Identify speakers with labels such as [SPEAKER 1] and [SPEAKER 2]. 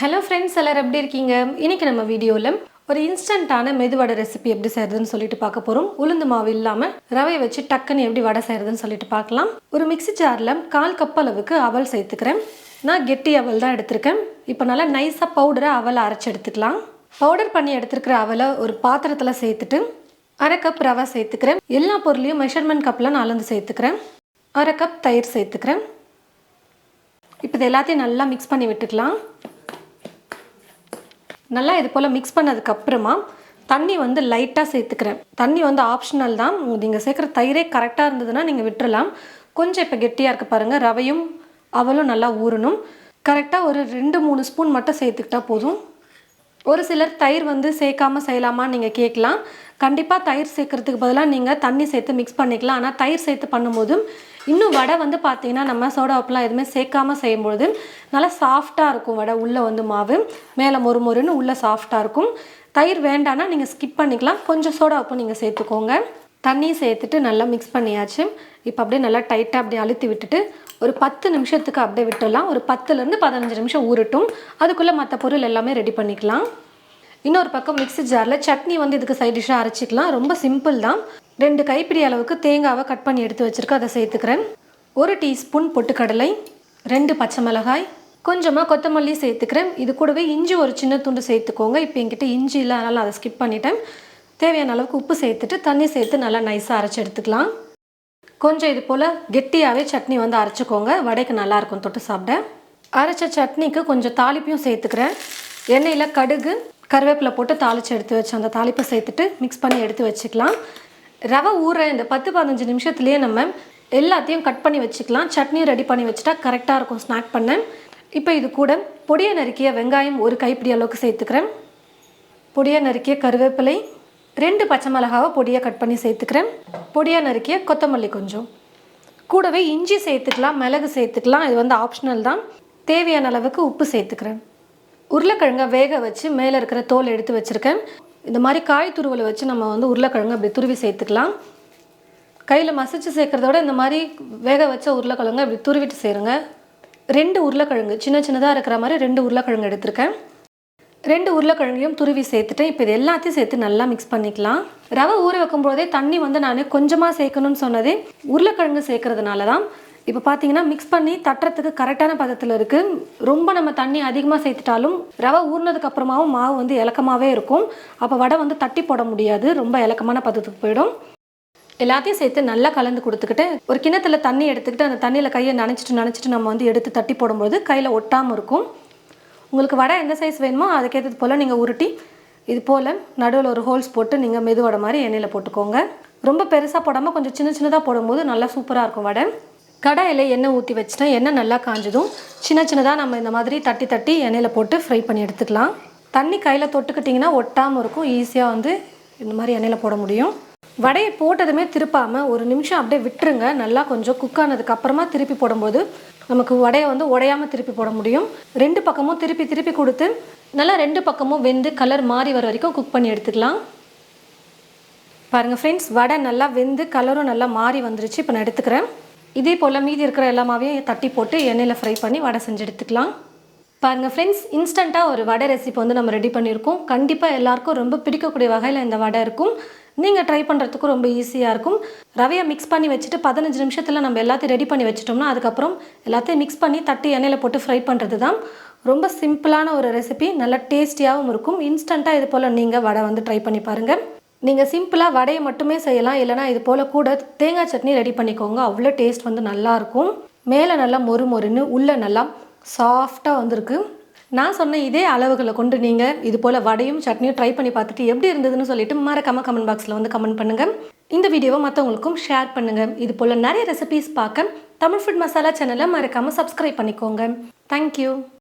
[SPEAKER 1] Hello friends எல்லாரும் எப்படி இருக்கீங்க? இன்னைக்கு நம்ம வீடியோவில் ஒரு இன்ஸ்டண்ட்டான மெதுவடை ரெசிபி எப்படி செய்யறதுன்னு சொல்லிட்டு பார்க்க போகிறோம் உளுந்து மாவு இல்லாமல் ரவையை வச்சு டக்குன்னு எப்படி வடை செய்யறதுன்னு சொல்லிட்டு பார்க்கலாம். ஒரு மிக்ஸி ஜாரில் கால் கப் அளவுக்கு அவல் சேர்த்துக்கிறேன். நான் கெட்டி அவல் தான் எடுத்திருக்கேன். இப்போ நல்லா நைஸாக பவுடரை அவலை அரைச்சி எடுத்துக்கலாம். பவுடர் பண்ணி எடுத்துருக்கிற அவலை ஒரு பாத்திரத்தில் சேர்த்துட்டு அரை கப் ரவை சேர்த்துக்கிறேன். எல்லா பொருளையும் மெஷர்மெண்ட் கப்பில் நான் அளந்து சேர்த்துக்கிறேன். அரை கப் தயிர் சேர்த்துக்கிறேன். இப்போ இது எல்லாத்தையும் நல்லா மிக்ஸ் பண்ணி விட்டுக்கலாம். நல்லா இது போல் மிக்ஸ் பண்ணதுக்கப்புறமா தண்ணி வந்து லைட்டாக சேர்த்துக்கிறேன். தண்ணி வந்து ஆப்ஷனல் தான். நீங்கள் சேர்க்குற தயிரே கரெக்டாக இருந்ததுன்னா நீங்கள் விட்டுறலாம். கொஞ்சம் இப்போ கெட்டியாக இருக்க பாருங்கள் ரவையும் அவலும் நல்லா ஊறணும். கரெக்டாக ஒரு ரெண்டு மூணு ஸ்பூன் மட்டும் சேர்த்துக்கிட்டா போதும். ஒரு சிலர் தயிர் வந்து சேர்க்காம செய்யலாமான்னு நீங்கள் கேட்கலாம். கண்டிப்பாக தயிர் சேர்க்குறதுக்கு பதிலாக நீங்கள் தண்ணி சேர்த்து மிக்ஸ் பண்ணிக்கலாம். ஆனால் தயிர் சேர்த்து பண்ணும்போதும் இன்னும் வடை வந்து பார்த்தீங்கன்னா நம்ம சோடா உப்புலாம் எதுவுமே சேர்க்காம செய்யும்பொழுது நல்லா சாஃப்டாக இருக்கும் வடை. உள்ளே வந்து மாவு மேலே மொறு மொறுன்னு உள்ளே சாஃப்டாக இருக்கும். தயிர் வேண்டான்னா நீங்கள் ஸ்கிப் பண்ணிக்கலாம். கொஞ்சம் சோடா உப்பு நீங்கள் சேர்த்துக்கோங்க. தண்ணி சேர்த்துட்டு நல்லா மிக்ஸ் பண்ணியாச்சு. இப்போ அப்படியே நல்லா டைட்டாக அப்படியே அழுத்தி விட்டுட்டு ஒரு பத்து நிமிஷத்துக்கு அப்படியே விட்டுடலாம். ஒரு பத்துலேருந்து பதினஞ்சு நிமிஷம் ஊறட்டும். அதுக்குள்ளே மற்ற பொருள் எல்லாமே ரெடி பண்ணிக்கலாம். இன்னொரு பக்கம் மிக்ஸி ஜாரில் சட்னி வந்து இதுக்கு சைட் டிஷ்ஷாக அரைச்சிக்கலாம். ரொம்ப சிம்பிள் தான். ரெண்டு கைப்பிடி அளவுக்கு தேங்காவை கட் பண்ணி எடுத்து வச்சுருக்கேன் அதை சேர்த்துக்கிறேன். ஒரு டீஸ்பூன் பொட்டுக்கடலை ரெண்டு பச்சை மிளகாய் கொஞ்சமாக கொத்தமல்லி சேர்த்துக்கிறேன். இது கூடவே இஞ்சி ஒரு சின்ன துண்டு சேர்த்துக்கோங்க. இப்போ என்கிட்ட இஞ்சி இல்லை அதனால் அதை ஸ்கிப் பண்ணிட்டேன். தேவையான அளவுக்கு உப்பு சேர்த்துட்டு தண்ணி சேர்த்து நல்லா நைஸாக அரைச்சி எடுத்துக்கலாம். கொஞ்சம் இது போல் கெட்டியாகவே சட்னி வந்து அரைச்சிக்கோங்க. வடைக்கு நல்லாயிருக்கும் தொட்டு சாப்பிட. அரைச்ச சட்னிக்கு கொஞ்சம் தாளிப்பையும் சேர்த்துக்கிறேன். எண்ணெயில் கடுகு கருவேப்பிலை போட்டு தாளித்து எடுத்து வச்சு அந்த தாளிப்பை சேர்த்துட்டு மிக்ஸ் பண்ணி எடுத்து வச்சுக்கலாம். ரவை ஊற இந்த பத்து பதினஞ்சு நிமிஷத்துலேயே நம்ம எல்லாத்தையும் கட் பண்ணி வச்சுக்கலாம். சட்னியும் ரெடி பண்ணி வச்சுட்டா கரெக்டாக இருக்கும் ஸ்நாக் பண்ண. இப்போ இது கூட பொடியை நறுக்கிய வெங்காயம் ஒரு கைப்பிடி அளவுக்கு சேர்த்துக்கிறேன். பொடியை நறுக்கிய கருவேப்பிலை ரெண்டு பச்சை மிளகாவை பொடியாக கட் பண்ணி சேர்த்துக்கிறேன். பொடியாக நறுக்கிய கொத்தமல்லி கொஞ்சம். கூடவே இஞ்சி சேர்த்துக்கலாம் மிளகு சேர்த்துக்கலாம். இது வந்து ஆப்ஷனல் தான். தேவையான அளவுக்கு உப்பு சேர்த்துக்கிறேன். உருளைக்கிழங்க வேக வச்சு மேலே இருக்கிற தோல் எடுத்து வச்சுருக்கேன். இந்த மாதிரி காய் துருவலை வச்சு நம்ம வந்து உருளைக்கிழங்கு அப்படி துருவி சேர்த்துக்கலாம். கையில் மசிச்சு சேர்க்குறத விட இந்த மாதிரி வேக வச்ச உருளைக்கிழங்கு அப்படி துருவிட்டு சேருங்க. ரெண்டு உருளைக்கிழங்கு சின்ன சின்னதாக இருக்கிற மாதிரி ரெண்டு உருளைக்கிழங்கு எடுத்திருக்கேன். ரெண்டு உருளைக்கிழங்கையும் துருவி சேர்த்துட்டு இப்போ இது எல்லாத்தையும் சேர்த்து நல்லா மிக்ஸ் பண்ணிக்கலாம். ரவை ஊற வைக்கும் போதே தண்ணி வந்து நான் கொஞ்சமாக சேர்க்கணும்னு சொன்னதே. உருளைக்கிழங்கு சேர்க்கறதுனால தான் இப்போ பார்த்தீங்கன்னா மிக்ஸ் பண்ணி தட்டுறதுக்கு கரெக்டான பதத்தில் இருக்குது ரொம்ப நம்ம தண்ணி அதிகமாக சேர்த்துட்டாலும் ரவை ஊறினதுக்கு அப்புறமாவும் மாவு வந்து இலக்கமாகவே இருக்கும். அப்போ வடை வந்து தட்டி போட முடியாது. ரொம்ப இலக்கமான பதத்துக்கு போயிடும். எல்லாத்தையும் சேர்த்து நல்லா கலந்து கொடுத்துக்கிட்டு ஒரு கிணத்துல தண்ணி எடுத்துக்கிட்டு அந்த தண்ணியில் கையை நனைச்சிட்டு நினச்சிட்டு நம்ம வந்து எடுத்து தட்டி போடும்போது கையில் ஒட்டாமல் இருக்கும். உங்களுக்கு வடை எந்த சைஸ் வேணுமோ அதுக்கேற்றது போல் நீங்கள் உருட்டி இது போல் நடுவில் ஒரு ஹோல்ஸ் போட்டு நீங்கள் மெது வடை மாதிரி எண்ணெயில் போட்டுக்கோங்க. ரொம்ப பெருசாக போடாமல் கொஞ்சம் சின்ன சின்னதாக போடும்போது நல்லா சூப்பராக இருக்கும் வடை. கடாயில் எண்ணெய் ஊற்றி வச்சுட்டா எண்ணெய் நல்லா காஞ்சதும் சின்ன சின்னதாக நம்ம இந்த மாதிரி தட்டி தட்டி எண்ணெயில் போட்டு ஃப்ரை பண்ணி எடுத்துக்கலாம். தண்ணி கையில் தொட்டுக்கிட்டிங்கன்னா ஒட்டாமல் இருக்கும். ஈஸியாக வந்து இந்த மாதிரி எண்ணெயில் போட முடியும். வடையை போட்டதுமே திருப்பாமல் ஒரு நிமிஷம் அப்படியே விட்டுருங்க. நல்லா கொஞ்சம் குக் ஆனதுக்கப்புறமா திருப்பி போடும்போது நமக்கு வடையை வந்து உடையாமல் திருப்பி போட முடியும். ரெண்டு பக்கமும் திருப்பி திருப்பி கொடுத்து நல்லா ரெண்டு பக்கமும் வெந்து கலர் மாறி வர வரைக்கும் குக் பண்ணி எடுத்துக்கலாம். பாருங்கள் ஃப்ரெண்ட்ஸ் வடை நல்லா வெந்து கலரும் நல்லா மாறி வந்துருச்சு. இப்போ நான் எடுத்துக்கிறேன். இதே போல் மீதி இருக்கிற எல்லா மாவையும் தட்டி போட்டு எண்ணெயில் ஃப்ரை பண்ணி வடை செஞ்சு எடுத்துக்கலாம் பாருங்கள் ஃப்ரெண்ட்ஸ் இன்ஸ்டண்ட்டாக ஒரு வடை ரெசிபி வந்து நம்ம ரெடி பண்ணியிருக்கோம். கண்டிப்பாக எல்லாருக்கும் ரொம்ப பிடிக்கக்கூடிய வகையில் இந்த வடை இருக்கும். நீங்கள் ட்ரை பண்ணுறதுக்கும் ரொம்ப ஈஸியாக இருக்கும். ரவையை மிக்ஸ் பண்ணி வச்சுட்டு பதினஞ்சு நிமிஷத்தில் நம்ம எல்லாத்தையும் ரெடி பண்ணி வச்சிட்டோம்னா அதுக்கப்புறம் எல்லாத்தையும் மிக்ஸ் பண்ணி தட்டி எண்ணெயில் போட்டு ஃப்ரை பண்ணுறது தான் ரொம்ப சிம்பிளான ஒரு ரெசிபி நல்லா டேஸ்டியாகவும் இருக்கும். இன்ஸ்டண்ட்டாக இது போல் நீங்கள் வடை வந்து ட்ரை பண்ணி பாருங்கள் நீங்கள் சிம்பிளாக வடையை மட்டுமே செய்யலாம் இல்லைனா இது போல் கூட தேங்காய் சட்னி ரெடி பண்ணிக்கோங்க. அவ்வளோ டேஸ்ட் வந்து நல்லாயிருக்கும் மேலே நல்லா மொறு மொறுன்னு உள்ளே நல்லா சாஃப்டாக வந்திருக்கு. நான் சொன்ன இதே அளவுகளை கொண்டு நீங்கள் இது போல் வடையும் சட்னியும் ட்ரை பண்ணி பார்த்துட்டு எப்படி இருந்ததுன்னு சொல்லிட்டு மறக்காம கமெண்ட் பாக்ஸில் வந்து கமெண்ட் பண்ணுங்கள் இந்த வீடியோவை மற்றவங்களுக்கும் ஷேர் பண்ணுங்கள் இது போல் நிறைய ரெசிபீஸ் பார்க்க தமிழ் ஃபுட் மசாலா சேனலை மறக்காமல் சப்ஸ்கிரைப் பண்ணிக்கோங்க. தேங்க்யூ